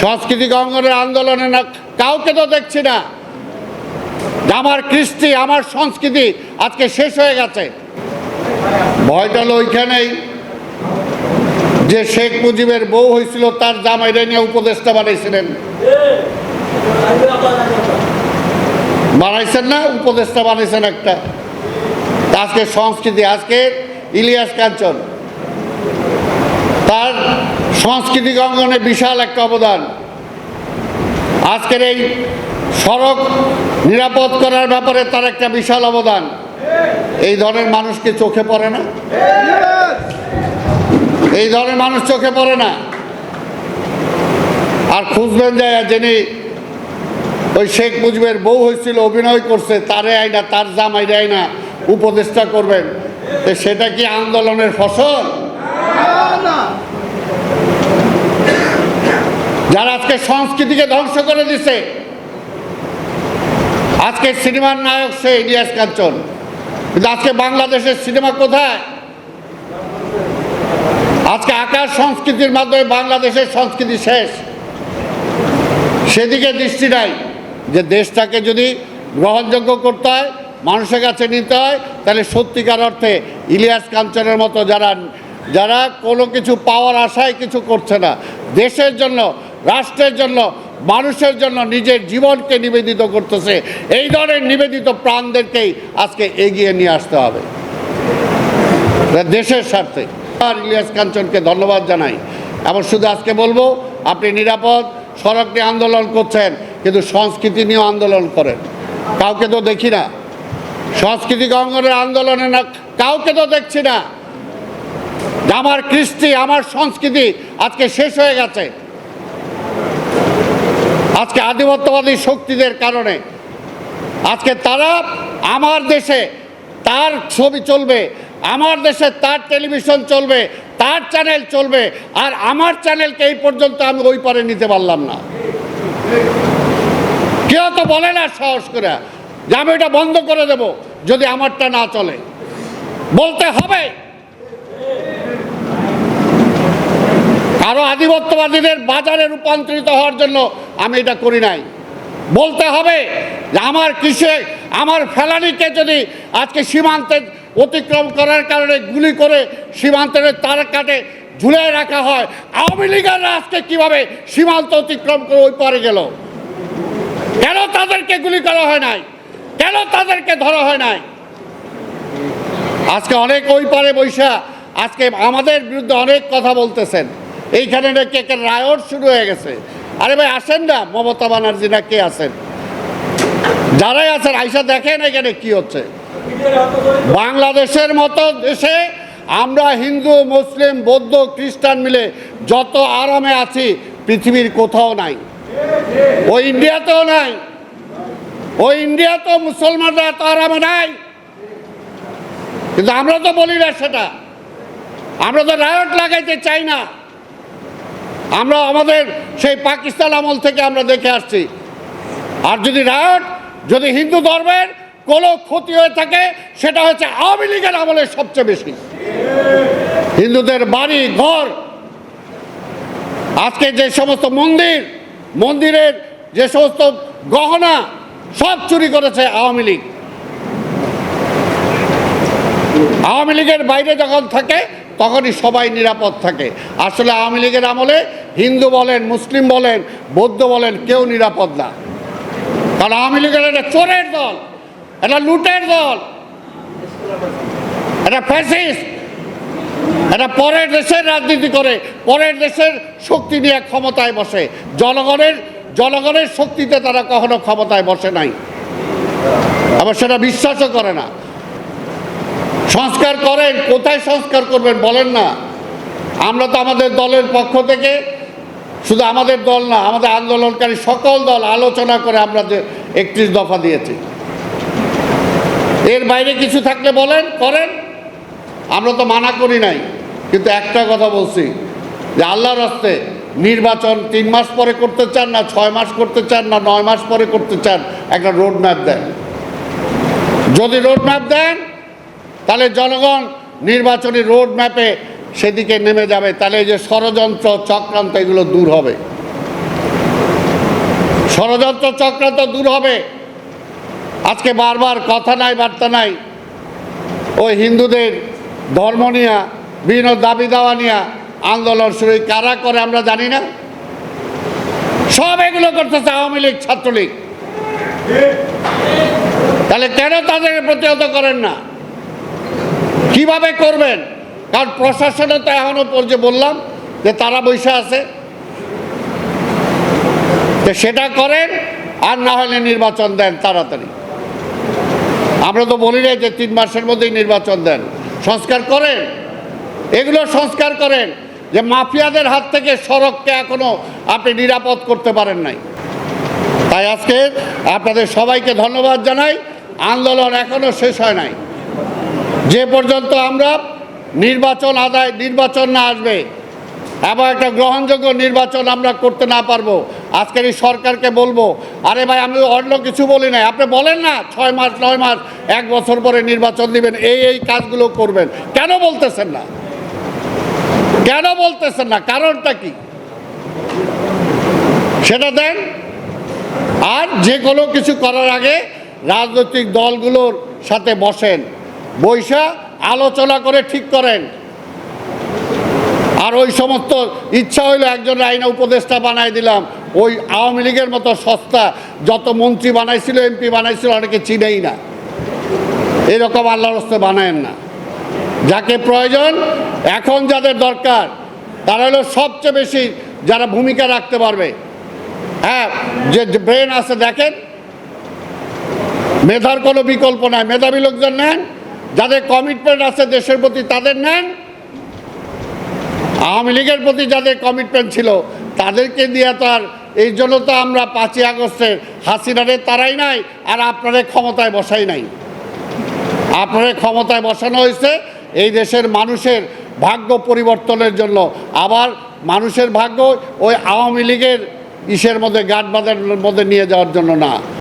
সাংস্কৃতিক অঙ্গনের আন্দোলনে না, কাউকে তো দেখছি না। আমার কৃষ্টি, আমার সংস্কৃতি আজকে শেষ হয়ে গেছে। ভয়টা হলো ওইখানেই যে শেখ মুজিবের বউ হয়েছিল, তার জামাইরে নিয়ে উপদেষ্টা বানাইছিলেন। বানাইছেন না, উপদেষ্টা বানাইছেন একটা। আজকে সংস্কৃতি, আজকে ইলিয়াস কাঞ্চন। সাংস্কৃতিক অঙ্গনে বিশাল একটা অবদান। আজকের এই সড়ক নিরাপদ করার ব্যাপারে তার একটা বিশাল অবদান। এই ধরনের মানুষকে চোখে পড়ে না? এই ধরনের মানুষ চোখে পড়ে না? আর খুঁজবেন যায় যিনি ওই শেখ মুজিবের বউ হয়েছিল, অভিনয় করছে, তারে আইনা, তার জামাই আইনা উপদেষ্টা করবেন। সেটা কি আন্দোলনের ফসল? যারা আজকে সংস্কৃতিকে ধ্বংস করে দিছে, আজকে সিনেমার নায়ক সে ইলিয়াস কাঞ্চন। কিন্তু আজকে বাংলাদেশের সিনেমা কোথায়? আজকে আকাশ সংস্কৃতির মাধ্যমে বাংলাদেশের সংস্কৃতি শেষ। সেদিকে দৃষ্টি নাই যে দেশটাকে যদি গ্রহণযোগ্য করতে হয়, মানুষের কাছে নিতে হয়, তাহলে সত্যিকার অর্থে ইলিয়াস কাঞ্চনের মতো যারা যারা কোনো কিছু পাওয়ার আশায় কিছু করছে না। দেশের জন্য রাষ্ট্রের জন্য, মানুষের জন্য নিজের জীবনকে নিবেদিত করতেছে। এই ধরনের নিবেদিত প্রাণদেরকেই আজকে এগিয়ে নিয়ে আসতে হবে। দেশের স্বার্থে। আর ইলিয়াস কাঞ্চনকে ধন্যবাদ জানাই। এমন শুধু আজকে বলব, আপনি নিরাপদ, সড়ক নিয়ে আন্দোলন করছেন, কিন্তু সংস্কৃতি নিয়েও আন্দোলন করেন। কাউকে তো দেখি না। সাংস্কৃতিক অঙ্গনের আন্দোলনে না, কাউকে তো দেখছি না। আমার কৃষ্টি, আমার সংস্কৃতি আজকে শেষ হয়ে গেছে। আজকে আধিপত্যবাদী শক্তিদের কারণে। আজকে তারা আমার দেশে তার ছবি চলবে, আমার দেশে তার টেলিভিশন চলবে, তার চ্যানেল চলবে, আর আমার চ্যানেলকে এই পর্যন্ত আমি ওই পারে নিতে পারলাম না। কেউ তো বলে না সাহস করে, যে আমি এটা বন্ধ করে দেব যদি আমারটা না চলে। বলতে হবে কারও আধিপত্যবাদীদের বাজারে রূপান্তরিত হওয়ার জন্য আমি এটা করি নাই। বলতে হবে যে আমার কিসে আমার ফেলানিকে যদি আজকে সীমান্তে অতিক্রম করার কারণে গুলি করে সীমান্তের তার কাটে ঝুলে রাখা হয়, আওয়ামী লীগের আজকে কীভাবে সীমান্ত অতিক্রম করে ওই পরে গেল? কেন তাদেরকে গুলি করা হয় নাই? কেন তাদেরকে ধরা হয় নাই? আজকে অনেক ওই পারে বৈশা, আজকে আমাদের বিরুদ্ধে অনেক কথা বলতেছেন। এইখানে নাকি একটা রায়ট শুরু হয়ে গেছে। আরে ভাই, আসেন না, মমতা ব্যানার্জি না কে আছেন? যারাই আছেন, আইসা দেখেন এখানে কি হচ্ছে। বাংলাদেশের মতো দেশে আমরা হিন্দু, মুসলিম, বৌদ্ধ, খ্রিস্টান মিলে যত আরামে আছি, পৃথিবীর কোথাও নাই। ওই ইন্ডিয়াতেও নাই। ওই ইন্ডিয়াতেও মুসলমানরা এত আরামে নাই। কিন্তু আমরা তো বলি না সেটা। আমরা তো রায়ট লাগাইতে চাই না। আমরা আমাদের সেই পাকিস্তান আমল থেকে আমরা দেখে আসছি। আর যদি রায়ট যদি হিন্দু ধর্মের কোনো ক্ষতি হয়ে থাকে, সেটা হচ্ছে আওয়ামী লীগের আমলে সবচেয়ে বেশি। হিন্দুদের বাড়ি, ঘর, আজকে যে সমস্ত মন্দির, মন্দিরের যে সমস্ত গহনা, সব চুরি করেছে আওয়ামী লীগ। আওয়ামী লীগের বাইরে যখন থাকে তখনই সবাই নিরাপদ থাকে। আসলে আওয়ামী লীগের আমলে হিন্দু বলেন, মুসলিম বলেন, বৌদ্ধ বলেন, কেউ নিরাপদ না। কারণ আওয়ামী লীগের একটা চোরের দল একটা লুটের দল একটা ফ্যাসিস্ট এটা পরের দেশের রাজনীতি করে, পরের দেশের শক্তি নিয়ে ক্ষমতায় বসে। জনগণের জনগণের শক্তিতে তারা কখনো ক্ষমতায় বসে নাই। আবার সেটা বিশ্বাসও করে না। সংস্কার করেন, কোথায় সংস্কার করবেন বলেন না। আমরা তো আমাদের দলের পক্ষ থেকে শুধু আমাদের দল না, আমাদের আন্দোলনকারী সকল দল আলোচনা করে আমরা যে একত্রিশ দফা দিয়েছি। এর বাইরে কিছু থাকলে বলেন, করেন। আমরা তো মানা করি নাই, কিন্তু একটা কথা বলছি, যে আল্লাহর হস্তে নির্বাচন তিন মাস পরে করতে চান না, ছয় মাস করতে চান না, নয় মাস পরে করতে চান, একটা রোড ম্যাপ দেন। যদি রোড ম্যাপ দেন তাহলে জনগণ নির্বাচনী রোড ম্যাপে সেদিকে নেমে যাবে, তাহলে এই যে ষড়যন্ত্র চক্রান্ত এগুলো দূর হবে। ষড়যন্ত্র চক্রান্ত দূর হবে। আজকে বারবার কথা নাই, বার্তা নাই। ওই হিন্দুদের ধর্ম নিয়ে, বিভিন্ন দাবি দাওয়া নিয়ে আন্দোলন শুরু কারা করে আমরা জানি না। সব এগুলো করতেছে আওয়ামী লীগ, ছাত্রলীগ। তাহলে কেন তাদেরকে প্রতিহত করেন না? কীভাবে করবেন? কারণ প্রশাসনে তো এখনও পর্যন্ত বললাম যে তারা বৈশা আছে। সেটা করেন আর না হলে নির্বাচন দেন তাড়াতাড়ি। আমরা তো বলি নাই যে তিন মাসের মধ্যেই নির্বাচন দেন। সংস্কার করেন? এগুলো সংস্কার করেন যে মাফিয়াদের হাত থেকে সড়ককে এখনও আপনি নিরাপদ করতে পারেন নাই। তাই আজকে আপনাদের সবাইকে ধন্যবাদ জানাই। আন্দোলন এখনও শেষ হয় নাই। যে পর্যন্ত আমরা নির্বাচন আদায়, নির্বাচন না আসবে এবং একটা গ্রহণযোগ্য নির্বাচন আমরা করতে না পারব, আজকের এই সরকারকে বলব, আরে ভাই, আমি অন্য কিছু বলি নাই, আপনি বলেন না, ছয় মাস, নয় মাস, এক বছর পরে নির্বাচন দিবেন, এই এই কাজগুলো করবেন, কেন বলতেছেন না? কেন বলতেছেন না? কারণটা কি? সেটা দেন, আর যে কোনো কিছু করার আগে রাজনৈতিক দলগুলোর সাথে বসেন। বৈশা আলোচনা করে ঠিক করেন। আর ওই সমস্ত ইচ্ছা হইল একজন আইনা উপদেষ্টা বানাই দিলাম। ওই আওয়ামী লীগের মতো সস্তা যত মন্ত্রী বানাইছিল, এমপি বানাইছিল, অনেকে চিনেই না। এরকম আল্লাহ রস্তে বানায়েন না। যাকে প্রয়োজন, এখন যাদের দরকার, তারা হলো সবচেয়ে বেশি যারা ভূমিকা রাখতে পারবে। হ্যাঁ যে ব্রেন আছে দেখেন, মেধার কোনো বিকল্প নাই। মেধাবী লোকজন নেন যাদের কমিটমেন্ট আছে দেশের প্রতি, তাদের নেন। আওয়ামী লীগের প্রতি যাদের কমিটমেন্ট ছিল, তাদেরকে দিয়ে তার এই জন্য তো আমরা পাঁচই আগস্টে হাসিনারে তারাই নাই, আর আপনাদের ক্ষমতায় বসাই নাই। আপনাদের ক্ষমতায় বসানো হয়েছে এই দেশের মানুষের ভাগ্য পরিবর্তনের জন্য। আবার মানুষের ভাগ্য ওই আওয়ামী লীগের ইসের মধ্যে গাঁট বাঁধার মধ্যে নিয়ে যাওয়ার জন্য না।